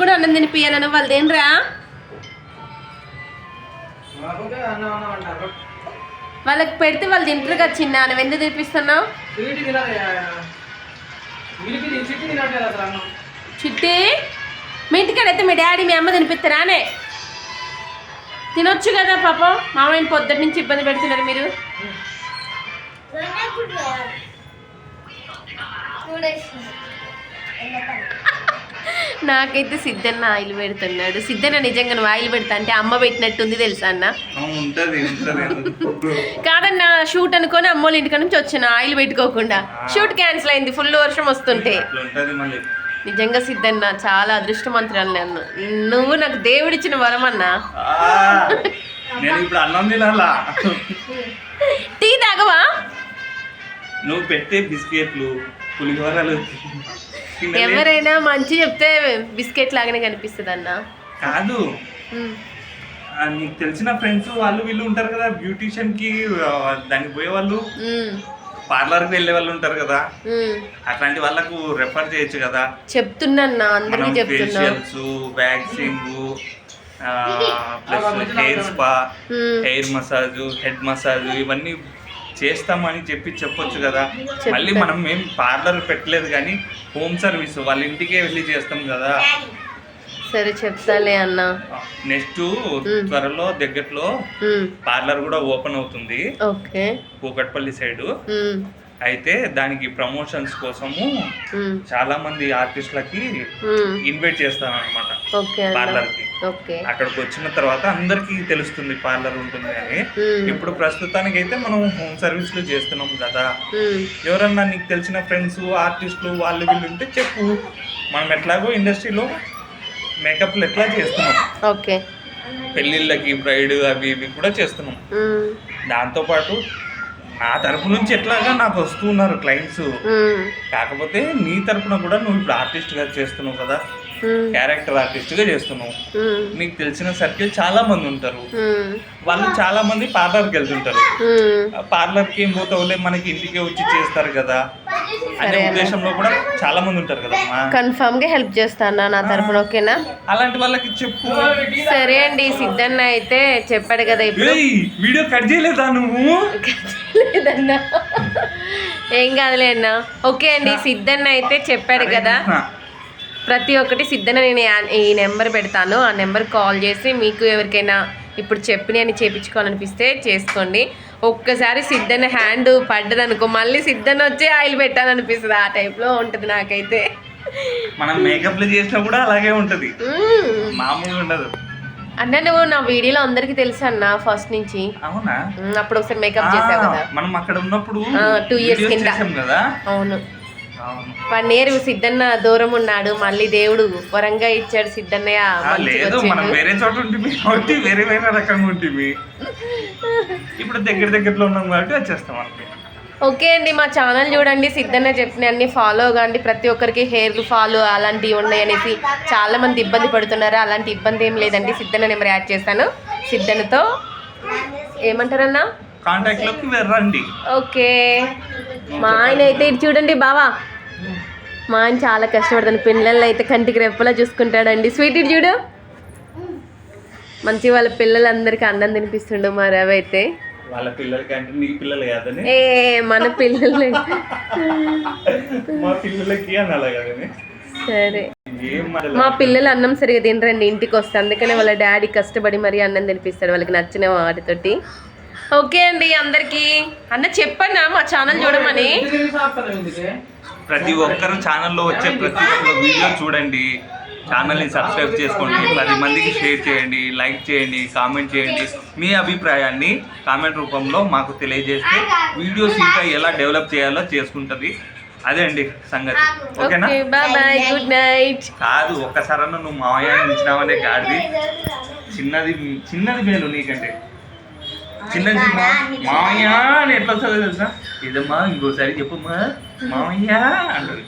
కూడా అన్నం తినిపియాలను వాళ్ళు తినరా వాళ్ళకి పెడితే వాళ్ళు తింటారు కదా చిన్న నువ్వు ఎందుకు తినిపిస్తున్నావు? చిట్టి మీ ఇంటికాడైతే మీ డాడీ మీ అమ్మ తినిపిస్తారానే తినొచ్చు కదా పాపం. మామయ్యని పొద్దుటి నుంచి ఇబ్బంది పెడుతున్నారు మీరు. నాకైతే సిద్ధన్న ఆయిల్ పెడుతున్నాడు. సిద్ధన్న నిజంగా నువ్వు ఆయిల్ పెడతా అంటే అమ్మ పెట్టినట్టుంది తెలుసా అన్న? కాదన్న షూట్ అనుకొని అమ్మోళ్ళ ఇంటికి నుంచి వచ్చిన. ఆయిల్ పెట్టుకోకుండా. షూట్ క్యాన్సిల్ అయింది ఫుల్ వర్షం వస్తుంటే. నిజంగా సిద్ధన్న చాలా అదృష్టమంతురాలు నన్ను. నువ్వు నాకు దేవుడిచ్చిన వరం అన్నా. టీ తాగవా? నువ్వు పెట్టే బిస్కెట్లు పులిహోరలు. ఎవరైనా మంచి చెప్తే బిస్కెట్ లాగానే కనిపిస్తుంది అన్న. కాదు. నీకు తెలిసిన ఫ్రెండ్స్ వాళ్ళు వీళ్ళు ఉంటారు కదా బ్యూటీషియన్కి దానికి పోయే వాళ్ళు పార్లర్కి వెళ్ళే వాళ్ళు ఉంటారు కదా. అట్లాంటి వాళ్ళకు రెఫర్ చేయొచ్చు కదా. చెప్తున్నా అందరికీ చెప్తున్నా. Waxing plus hair spa. Hair massage head massage ఇవన్నీ చేస్తామని చెప్పి చెప్పొచ్చు కదా. మళ్ళీ మనం ఏం పార్లర్ పెట్టలేదు కానీ హోమ్ సర్వీస్ వాళ్ళ ఇంటికే వెళ్ళి చేస్తాం కదా. సరే చెప్తాలే అన్న. నెక్స్ట్. త్వరలో దగ్గరలో పార్లర్ కూడా ఓపెన్ అవుతుంది. ఓకే. కూకట్పల్లి సైడ్ అయితే దానికి ప్రమోషన్స్ కోసము చాలా మంది ఆర్టిస్టులకి ఇన్వైట్ చేస్తాను అనమాట ఓకే అక్కడికి వచ్చిన తర్వాత అందరికీ తెలుస్తుంది పార్లర్ ఉంటుంది అని. ఇప్పుడు ప్రస్తుతానికి అయితే మనం హోమ్ సర్వీస్లు చేస్తున్నాం కదా. ఎవరన్నా నీకు తెలిసిన ఫ్రెండ్స్ ఆర్టిస్టులు వాళ్ళు వీళ్ళు ఉంటే చెప్పు. మనం ఎట్లాగో ఇండస్ట్రీలో మేకప్లు ఎట్లా చేస్తున్నాం. ఓకే. పెళ్ళిళ్ళకి బ్రైడ్ అవి ఇవి కూడా చేస్తున్నాం. దాంతోపాటు నా తరపు నుంచి ఎట్లాగా నాకు వస్తూ ఉన్నారు క్లయింట్స్ కాకపోతే నీ తరపున కూడా నువ్వు ఇప్పుడు ఆర్టిస్ట్గా చేస్తున్నావు కదా. క్యారెక్టర్ ఆర్టిస్ట్గా చేస్తున్నావు. ఉమ్, నీకు తెలిసిన సర్కిల్ చాలా మంది ఉంటారు. వాళ్ళు చాలా మంది పార్లర్కి వెళ్తుంటారు. ఆ పార్లర్కి ఏం పోతావులే మనకి ఇంటికే వచ్చి చేస్తారు కదా. అనే. ఉద్దేశంలో కూడా చాలా మంది ఉంటారు కదా కన్ఫామ్గా హెల్ప్ చేస్తాను నా తరపున ఓకేనా? అలాంటి వాళ్ళకి చెప్పు. సరే అండి సిద్ధన్న అయితే చెప్పాడు కదా ఇప్పుడు. వీడియో కట్ చేయలేదా నువ్వు? లేదన్నా ఏం కాదులే అన్న. ఓకే అండి సిద్ధన్న అయితే చెప్పాడు కదా. ప్రతి ఒక్కటి సిద్ధన నేను ఈ నెంబర్ పెడతాను. ఆ నెంబర్ కాల్ చేసి మీకు ఎవరికైనా ఇప్పుడు చెప్పిన అని చేపించుకోవాలనిపిస్తే చేసుకోండి. ఒక్కసారి సిద్ధన హ్యాండ్ పడ్డదనుకో మళ్ళీ సిద్ధన వచ్చి ఆయిల్ పెట్టాలనిపిస్తుంది. ఆ టైప్లో ఉంటుంది నాకైతే. మనం మేకప్లు చేసినా కూడా అలాగే ఉంటది. మ్మ్. మామూలుగా ఉండదు. అన్న నువ్వు నా వీడియోలో అందరికీ తెలుసు అన్న ఫస్ట్ నుంచి? అవునా? అప్పుడు ఒకసారి మేకప్ చేసావు కదా. మనం అక్కడ ఉన్నప్పుడు years videos కింద. కదా. అవును. వన్ ఇయర్ సిద్ధన్న దూరం ఉన్నాడు. మళ్ళీ దేవుడు వరంగా ఇచ్చాడు సిద్ధన్నయ్య లేదు మనం. వేరే చోట ఉంటుంది కాబట్టి వేరే వేరే రకంగా ఉంటుంది ఇప్పుడు దగ్గర దగ్గరలో ఉన్నాం కాబట్టి వచ్చేస్తాం మనకి ఓకే అండి మా ఛానల్ చూడండి. సిద్ధన్న చెప్పిన అన్ని ఫాలో కాండి ప్రతి ఒక్కరికి హెయిర్ ఫాలో అలాంటివి ఉన్నాయి అనేసి చాలా మంది ఇబ్బంది పడుతున్నారు. అలాంటి ఇబ్బంది ఏం లేదండి. సిద్ధన్న నెంబర్ యాడ్ చేస్తాను సిద్ధన్నతో ఏమంటారన్నా? కాంటాక్ట్లోకి వెళ్ళండి. ఓకే. మా ఆయన అయితే ఇటు చూడండి బావా. మా ఆయన చాలా కష్టపడతాను పిల్లల్ని అయితే కంటికి రెప్పలా చూసుకుంటాడండి. స్వీట్ ఇటు చూడు. మంచి వాళ్ళ పిల్లలందరికీ అన్నం తినిపిస్తుండు మా రవి అయితే. వాళ్ళ పిల్లలకి అంటే నీ పిల్లలు కాదని? ఏ మన పిల్లలు. మా పిల్లలకి కదని? సరే. మా పిల్లలు అన్నం సరిగా తినరండి. ఇంటికి వస్తే అందుకనే వాళ్ళ డాడీ కష్టపడి మరీ అన్నం తినిపిస్తాడు. వాళ్ళకి నచ్చిన వాటితోటి. ఓకే అండి అందరికి. అన్న చెప్పన్నా మా ఛానల్ చూడమని? ప్రతి ఒక్కరు ఛానల్లో వచ్చే ప్రతి ఒక్క వీడియో చూడండి. ఛానల్ని సబ్స్క్రైబ్ చేసుకోండి. పది మందికి షేర్ చేయండి లైక్ చేయండి కామెంట్ చేయండి. మీ అభిప్రాయాన్ని కామెంట్ రూపంలో మాకు తెలియజేస్తే వీడియోస్ ఇంకా ఎలా డెవలప్ చేయాలో చేసుకుంటుంది. అదే అండి సంగతి. ఓకేనా? గుడ్ నైట్ కాదు ఒక్కసారన్నా నువ్వు మావయ్య ఇచ్చినావనే గాడిది చిన్నది చిన్నది మేలు నీకంటే. చిన్నది మా- మావయ్య అని ఎట్లా వస్తుందో తెలుసా? ఇదమ్మా ఇంకోసారి చెప్పమ్మా. మావయ్య అంటది